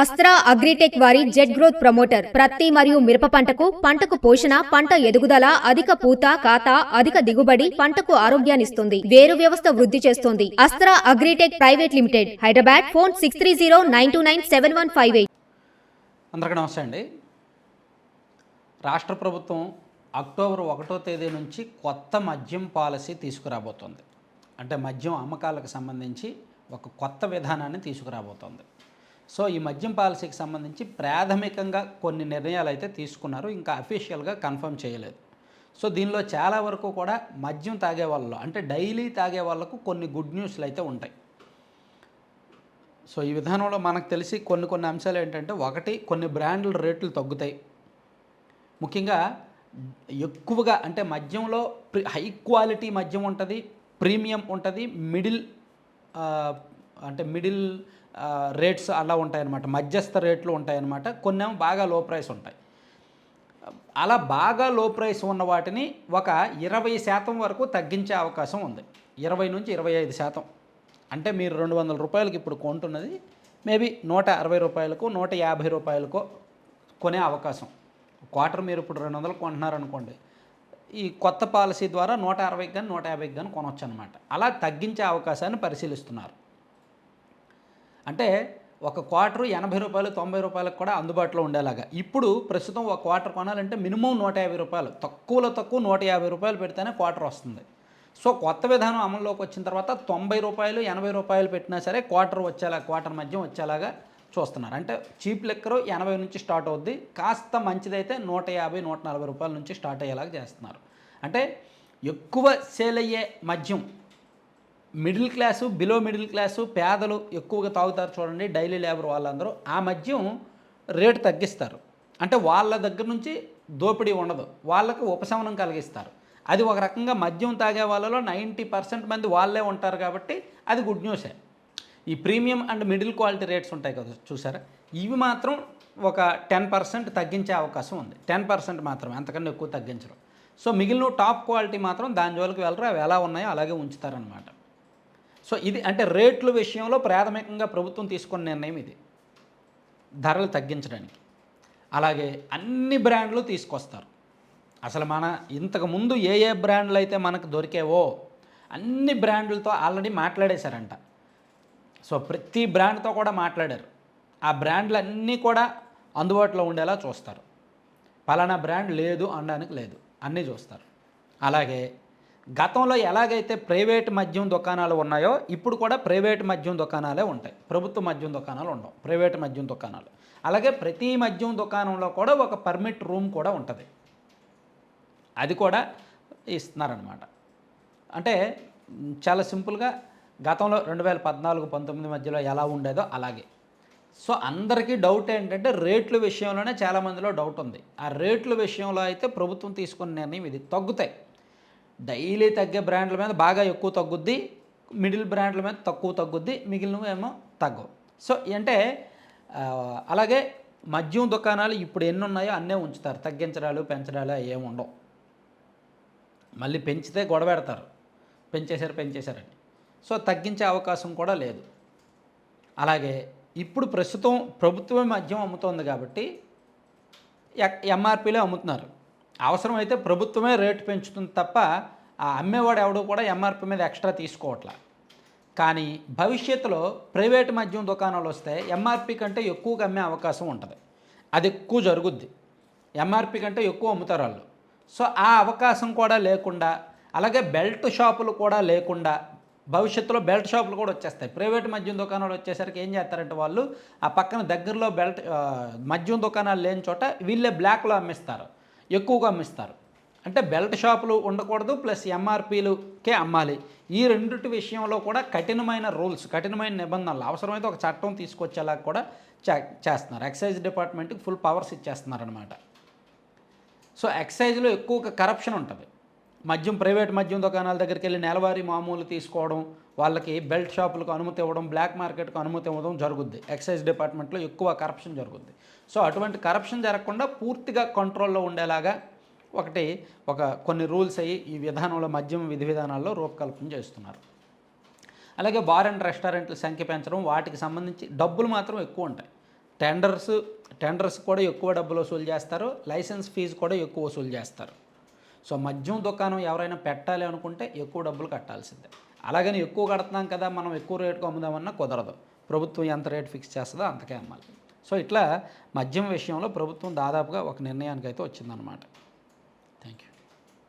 Astra agritech వారి jet growth promoter ప్రత్తి మరియు మిరప పంటకు పంటకు పోషణ పంట ఎదుగుదల అధిక పూత కాత అధిక దిగుబడి పంటకు ఆరోగ్యాన్నిస్తుంది వేరు వ్యవస్థ వృద్ధి చేస్తుంది. Astra Agritech private limited Hyderabad phone six three zero nine two nine seven one five eight. అందరికీ నమస్తే అండి. రాష్ట్ర ప్రభుత్వం అక్టోబర్ ఒకటో తేదీ నుంచి కొత్త మద్యం పాలసీ తీసుకురాబోతోంది. అంటే మద్యం అమ్మకాలకు సంబంధించి ఒక కొత్త విధానాన్ని తీసుకురాబోతోంది. సో ఈ మద్యం పాలసీకి సంబంధించి ప్రాథమికంగా కొన్ని నిర్ణయాలు అయితే తీసుకున్నారు. ఇంకా అఫీషియల్గా కన్ఫర్మ్ చేయలేదు. సో దీనిలో చాలా వరకు కూడా మద్యం తాగే వాళ్ళు అంటే డైలీ తాగే వాళ్ళకు కొన్ని గుడ్ న్యూస్లు అయితే ఉంటాయి. సో ఈ విధానంలో మనకు తెలిసి కొన్ని కొన్ని అంశాలు ఏంటంటే ఒకటి కొన్ని బ్రాండ్ల రేట్లు తగ్గుతాయి. ముఖ్యంగా ఎక్కువగా అంటే మద్యంలో ప్రి హై క్వాలిటీ మద్యం ఉంటుంది ప్రీమియం ఉంటుంది మిడిల్ అంటే మిడిల్ రేట్స్ అలా ఉంటాయన్నమాట. మధ్యస్థ రేట్లు ఉంటాయన్నమాట. కొన్నేమో బాగా లో ప్రైస్ ఉంటాయి. అలా బాగా లో ప్రైస్ ఉన్న వాటిని ఒక ఇరవై శాతం వరకు తగ్గించే అవకాశం ఉంది. ఇరవై నుంచి ఇరవై ఐదు శాతం. అంటే మీరు రెండు వందల రూపాయలకి ఇప్పుడు కొంటున్నది మేబీ నూట అరవై రూపాయలకు నూట యాభై రూపాయలకో కొనే అవకాశం. క్వార్టర్ మీరు ఇప్పుడు రెండు వందలు కొంటున్నారనుకోండి ఈ కొత్త పాలసీ ద్వారా నూట అరవైకి కానీ నూట యాభైకి కానీ కొనవచ్చు అనమాట అలా తగ్గించే అవకాశాన్ని పరిశీలిస్తున్నారు. అంటే ఒక క్వార్టర్ ఎనభై రూపాయలు తొంభై రూపాయలకు కూడా అందుబాటులో ఉండేలాగా. ఇప్పుడు ప్రస్తుతం ఒక క్వార్టర్ కొనాలంటే మినిమం నూట యాభై రూపాయలు. తక్కువలో తక్కువ నూట యాభై రూపాయలు పెడితేనే క్వార్టర్ వస్తుంది. సో కొత్త విధానం అమల్లోకి వచ్చిన తర్వాత తొంభై రూపాయలు ఎనభై రూపాయలు పెట్టినా సరే క్వార్టర్ వచ్చేలా క్వార్టర్ మధ్యం వచ్చేలాగా చూస్తున్నారు. అంటే చీప్ లెక్కరు ఎనభై నుంచి స్టార్ట్ అవుద్ది. కాస్త మంచిదైతే నూట యాభై నూట నలభై రూపాయల నుంచి స్టార్ట్ అయ్యేలాగా చేస్తున్నారు. అంటే ఎక్కువ సేల్ అయ్యే మద్యం middle class below middle class పేదలు ఎక్కువగా తాగుతారు చూడండి డైలీ లేబర్ వాళ్ళందరూ. ఆ మద్యం రేటు తగ్గిస్తారు. అంటే వాళ్ళ దగ్గర నుంచి దోపిడీ ఉండదు. వాళ్ళకు ఉపశమనం కలిగిస్తారు. అది ఒక రకంగా మద్యం తాగే వాళ్ళలో నైంటీ పర్సెంట్ మంది వాళ్ళే ఉంటారు కాబట్టి అది గుడ్ న్యూసే. ఈ premium and middle quality rates ఉంటాయి కదా చూసారా? ఇవి మాత్రం ఒక టెన్ పర్సెంట్ తగ్గించే అవకాశం ఉంది. టెన్ పర్సెంట్ మాత్రమే అంతకన్నా ఎక్కువ తగ్గించరు. సో మిగిలిన టాప్ క్వాలిటీ మాత్రం దాని జోలికి వెళ్ళరు అవి ఎలా ఉన్నాయో అలాగే ఉంచుతారనమాట సో ఇది అంటే రేట్ల విషయంలో ప్రాథమికంగా ప్రభుత్వం తీసుకున్న నిర్ణయం ఇది. ధరలు తగ్గించడానికి. అలాగే అన్ని బ్రాండ్లు తీసుకొస్తారు. అసలు మన ఇంతకు ముందు ఏ ఏ బ్రాండ్లు అయితే మనకు దొరికేవో అన్ని బ్రాండ్లతో ఆల్రెడీ మాట్లాడేశారంట. సో ప్రతి బ్రాండ్తో కూడా మాట్లాడారు. ఆ బ్రాండ్లు అన్నీ కూడా అందుబాటులో ఉండేలా చూస్తారు. పలానా బ్రాండ్ లేదు అనడానికి లేదు. అన్నీ చూస్తారు. అలాగే గతంలో ఎలాగైతే ప్రైవేట్ మద్యం దుకాణాలు ఉన్నాయో ఇప్పుడు కూడా ప్రైవేట్ మద్యం దుకాణాలే ఉంటాయి. ప్రభుత్వ మద్యం దుకాణాలు ఉండవు. ప్రైవేట్ మద్యం దుకాణాలు. అలాగే ప్రతి మద్యం దుకాణంలో కూడా ఒక పర్మిట్ రూమ్ కూడా ఉంటుంది. అది కూడా ఇస్తున్నారనమాట అంటే చాలా సింపుల్గా గతంలో రెండు వేల పద్నాలుగు పంతొమ్మిది మధ్యలో ఎలా ఉండేదో అలాగే. సో అందరికీ డౌట్ ఏంటంటే రేట్ల విషయంలోనే చాలామందిలో డౌట్ ఉంది. ఆ రేట్ల విషయంలో అయితే ప్రభుత్వం తీసుకున్న నిర్ణయం ఇది. తగ్గుతాయి. డైలీ తగ్గే బ్రాండ్ల మీద బాగా ఎక్కువ తగ్గుద్ది మిడిల్ బ్రాండ్ల మీద తక్కువ తగ్గుద్ది మిగిలినవేమో తగ్గవు. సో అంటే అలాగే మద్యం దుకాణాలు ఇప్పుడు ఎన్ని ఉన్నాయో అన్నీ ఉంచుతారు. తగ్గించడాలు పెంచడాలు అవి ఏమి ఉండవు. మళ్ళీ పెంచితే గొడవ పెడతారు. పెంచేశారు పెంచేశారని. సో తగ్గించే అవకాశం కూడా లేదు. అలాగే ఇప్పుడు ప్రస్తుతం ప్రభుత్వమే మద్యం అమ్ముతోంది కాబట్టి ఎంఆర్పీలో అమ్ముతున్నారు. అవసరమైతే ప్రభుత్వమే రేటు పెంచుతుంది తప్ప ఆ అమ్మేవాడు ఎవడు కూడా ఎంఆర్పీ మీద ఎక్స్ట్రా తీసుకోవట్లా. కానీ భవిష్యత్తులో ప్రైవేట్ మద్యం దుకాణాలు వస్తే ఎంఆర్పి కంటే ఎక్కువగా అమ్మే అవకాశం ఉంటుంది. అది ఎక్కువ జరుగుద్ది. ఎంఆర్పి కంటే ఎక్కువ అమ్ముతారు వాళ్ళు. సో ఆ అవకాశం కూడా లేకుండా అలాగే బెల్ట్ షాపులు కూడా లేకుండా భవిష్యత్తులో బెల్ట్ షాపులు కూడా వచ్చేస్తాయి. ప్రైవేట్ మద్యం దుకాణాలు వచ్చేసరికి ఏం చేస్తారంటే వాళ్ళు ఆ పక్కన దగ్గరలో బెల్ట్ మద్యం దుకాణాలు లేని చోట వీళ్ళే బ్లాక్లో అమ్మిస్తారు. ఎక్కువగా అమ్మిస్తారు. అంటే బెల్ట్ షాపులు ఉండకూడదు ప్లస్ ఎంఆర్పీలుకే అమ్మాలి. ఈ రెండింటి విషయంలో కూడా కఠినమైన రూల్స్ కఠినమైన నిబంధనలు అవసరమైతే ఒక చట్టం తీసుకొచ్చేలా కూడా చే- చేస్తున్నారు. ఎక్సైజ్ డిపార్ట్మెంట్కి ఫుల్ పవర్స్ ఇచ్చేస్తున్నారు అనమాట సో ఎక్సైజ్లో ఎక్కువ కరప్షన్ ఉంటుంది. మద్యం ప్రైవేట్ మద్యం దుకాణాల దగ్గరికి వెళ్ళి నెలవారీ మామూలు తీసుకోవడం వాళ్ళకి బెల్ట్ షాపులకు అనుమతి ఇవ్వడం బ్లాక్ మార్కెట్కి అనుమతి ఇవ్వడం జరుగుద్ది. ఎక్సైజ్ డిపార్ట్మెంట్లో ఎక్కువ కరప్షన్ జరుగుద్ది. సో అటువంటి కరప్షన్ జరగకుండా పూర్తిగా కంట్రోల్లో ఉండేలాగా ఒకటి ఒక కొన్ని రూల్స్ అయ్యి ఈ విధానంలో మద్యం విధి విధానాల్లో రూపకల్పన చేస్తున్నారు. అలాగే బార్ అండ్ రెస్టారెంట్ల సంఖ్య పెంచడం వాటికి సంబంధించి డబ్బులు మాత్రం ఎక్కువ ఉంటాయి. టెండర్స్ టెండర్స్ కూడా ఎక్కువ డబ్బులు వసూలు చేస్తారు లైసెన్స్ ఫీజు కూడా ఎక్కువ వసూలు చేస్తారు. సో మద్యం దుకాణం ఎవరైనా పెట్టాలి అనుకుంటే ఎక్కువ డబ్బులు కట్టాల్సిందే. అలాగని ఎక్కువ కడుతున్నాం కదా మనం ఎక్కువ రేటుకు అమ్ముదామన్నా కుదరదు. ప్రభుత్వం ఎంత రేటు ఫిక్స్ చేస్తుందో అంతకే అమ్మాలి. సో ఇట్లా మద్యం విషయంలో ప్రభుత్వం దాదాపుగా ఒక నిర్ణయానికి అయితే వచ్చిందనమాట థ్యాంక్ యూ